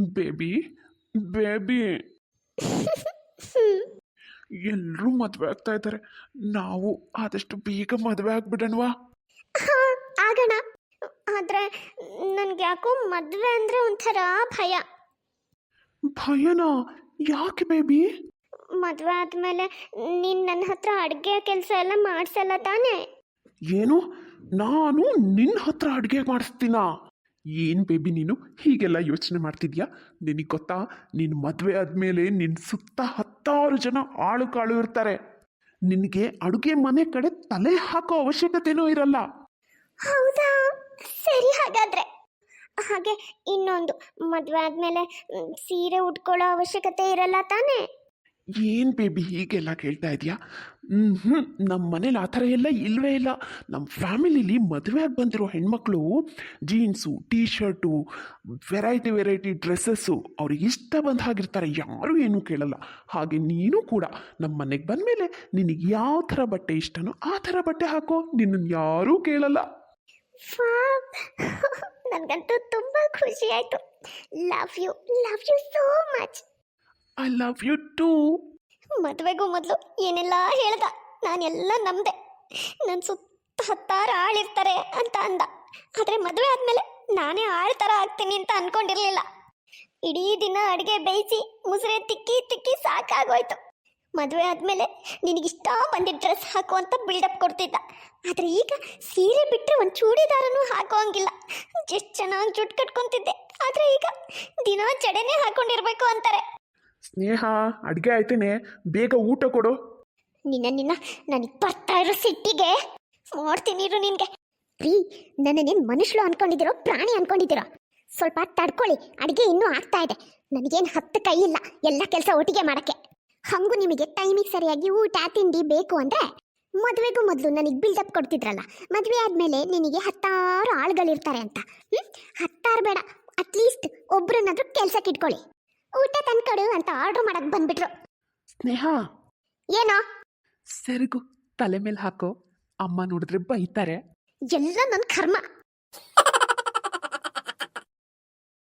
Baby baby. ಎಲ್ಲರೂ ಮದುವೆ ಆಗ್ತಾ ಇದ್ದಾರೆ. ನಾವು ಆದಷ್ಟು ಬೇಗ ಮದುವೆ ಆಗ್ಬಿಡೋಣವಾ? ಆಗೋಣ. ಆದರೆ ನನಗೆ ಯಾಕೋ ಮದುವೆ ಅಂದರೆ ಒಂಥರ ಭಯ. ಭಯನಾ? ಯಾಕೆ ಬೇಬಿ? ಮದುವೆ ಆದಮೇಲೆ ನೀನು ನನ್ನ ಹತ್ರ ಅಡುಗೆ ಕೆಲಸ ಎಲ್ಲ ಮಾಡಿಸಲ್ಲ ತಾನೇ? ಏನು? ನಾನು ನಿನ್ನ ಹತ್ರ ಅಡುಗೆ ಮಾಡಿಸ್ತೀನಾ? ಏನು ಬೇಬಿ ನೀನು? ಹೀಗೆಲ್ಲ ಯೋಚನೆ ಮಾಡ್ತಿದ್ಯಾ? ನಿನಗೆ ಗೊತ್ತಾ? ನಿನ್ನ ಮದುವೆ ಆದಮೇಲೆ ನಿನ್ನ ಸುತ್ತ ಹತ್ತಾರು ಜನ ಆಳು ಕಾಳು ಇರ್ತಾರೆ. ನಿನಗೆ ಅಡುಗೆ ಮನೆ ಕಡೆ ತಲೆ ಹಾಕೋ ಅವಶ್ಯಕತೆನೂ ಇರಲ್ಲ. ಹೌದಾ? ಸರಿ ಹಾಗಾದ್ರೆ. ಹಾಗೆ ಇನ್ನೊಂದು, ಮದುವೆ ಆದಮೇಲೆ ಸೀರೆ ಉಟ್ಕೊಳ್ಳೋ ಅವಶ್ಯಕತೆ ಇರಲ್ಲ ತಾನೇ? ಏನು ಬೇಬಿ ಹೀಗೆಲ್ಲ ಕೇಳ್ತಾ ಇದೆಯಾ? ಹ್ಞೂ ನಮ್ಮ ಮನೇಲಿ ಆ ಥರ ಎಲ್ಲ ಇಲ್ಲವೇ ಇಲ್ಲ. ನಮ್ಮ ಫ್ಯಾಮಿಲಿಲಿ ಮದುವೆಯಾಗಿ ಬಂದಿರೋ ಹೆಣ್ಮಕ್ಳು jeans T shirt variety variety dresses ಅವ್ರಿಗೆ ಇಷ್ಟ ಬಂದ ಹಾಗಿರ್ತಾರೆ. ಯಾರೂ ಏನೂ ಕೇಳಲ್ಲ. ಹಾಗೆ ನೀನು ಕೂಡ ನಮ್ಮ ಮನೆಗೆ ಬಂದಮೇಲೆ ನಿನಗೆ ಯಾವ ಥರ ಬಟ್ಟೆ ಇಷ್ಟನೋ ಆ ಥರ ಬಟ್ಟೆ ಹಾಕೋ. ನಿನ್ನನ್ನು ಯಾರೂ ಕೇಳಲ್ಲ. ನನಗಂತೂ ತುಂಬ ಖುಷಿ ಆಯಿತು. Love you love you so much. I love you too ಮದುವೆಗೂ ಮೊದಲು ಏನೆಲ್ಲ ಹೇಳ್ದ? ನಾನೆಲ್ಲ ನಂಬಿದೆ. ನನ್ನ ಸುತ್ತ ಹತ್ತಾರು ಆಳಿರ್ತಾರೆ ಅಂತ ಅಂದ. ಆದರೆ ಮದುವೆ ಆದಮೇಲೆ ನಾನೇ ಆಳ್ ಥರ ಆಗ್ತೀನಿ ಅಂತ ಅನ್ಕೊಂಡಿರ್ಲಿಲ್ಲ. ಇಡೀ ದಿನ ಅಡುಗೆ ಬೇಯಿಸಿ, ಮುಸುರೆ ತಿಕ್ಕಿ ತಿಕ್ಕಿ ಸಾಕಾಗೋಯ್ತು. ಮದುವೆ ಆದಮೇಲೆ ನಿನಗಿಷ್ಟ ಬಂದಿದ್ದ ಡ್ರೆಸ್ ಹಾಕು ಅಂತ ಬಿಲ್ಡಪ್ ಕೊಡ್ತಿದ್ದ. ಆದರೆ ಈಗ ಸೀರೆ ಬಿಟ್ಟರೆ ಒಂದು ಚೂಡಿದಾರನೂ ಹಾಕೋಂಗಿಲ್ಲ. ಎಷ್ಟು ಚೆನ್ನಾಗಿ ಜುಟ್ಟು ಕಟ್ಕೊತಿದ್ದೆ. ಆದರೆ ಈಗ ದಿನ ಚಡೆನೇ ಹಾಕೊಂಡಿರ್ಬೇಕು ಅಂತಾರೆ. ಸ್ನೇಹ, ಅಡುಗೆ ಆಯ್ತೇನೆ. ಬೇಗ ಊಟ ಕೊಡು. ನಿನ್ನ ನಿನ್ನ, ನನಗೆ ಬರ್ತಾ ಇರೋ ಸಿಟ್ಟಿಗೆ ಮಾಡ್ತೀನಿ ಇರು ನಿನಗೆ. ರೀ ನನ್ನನ್ನೇನು ಮನುಷ್ಯರು ಅನ್ಕೊಂಡಿದ್ದೀರೋ, ಪ್ರಾಣಿ ಅನ್ಕೊಂಡಿದ್ದೀರೋ? ಸ್ವಲ್ಪ ತಡ್ಕೊಳ್ಳಿ, ಅಡುಗೆ ಇನ್ನೂ ಆಗ್ತಾ ಇದೆ. ನನಗೇನು ಹತ್ತು ಕೈ ಇಲ್ಲ ಎಲ್ಲ ಕೆಲಸ ಒಟ್ಟಿಗೆ ಮಾಡಕ್ಕೆ. ಹಂಗೂ ನಿಮಗೆ ಟೈಮಿಗೆ ಸರಿಯಾಗಿ ಊಟ, ತಿಂಡಿ ಬೇಕು ಅಂದರೆ ಮದುವೆಗೂ ಮೊದಲು ನನಗೆ ಬಿಲ್ಡಪ್ ಕೊಡ್ತಿದ್ರಲ್ಲ, ಮದುವೆ ಆದಮೇಲೆ ನಿನಗೆ ಹತ್ತಾರು ಆಳುಗಳಿರ್ತಾರೆ ಅಂತ. ಹ್ಞೂ ಹತ್ತಾರು ಬೇಡ ಅಟ್ಲೀಸ್ಟ್ ಒಬ್ರನ್ನಾದ್ರೂ ಕೆಲ್ಸಕ್ಕೆ ಇಟ್ಕೊಳ್ಳಿ. ಊಟ ತಂದ್ಕೊಡು ಅಂತ ಆರ್ಡರ್ ಮಾಡಕ್ಕೆ ಬಂದ್ಬಿಟ್ರು. ಸ್ನೇಹ! ಏನೋ? ಸೆರಗು ತಲೆ ಮೇಲೆ ಹಾಕೋ. ಅಮ್ಮ ನೋಡಿದ್ರೆ ಬೈತಾರೆ. ಎಲ್ಲ ನನ್ನ ಕರ್ಮ.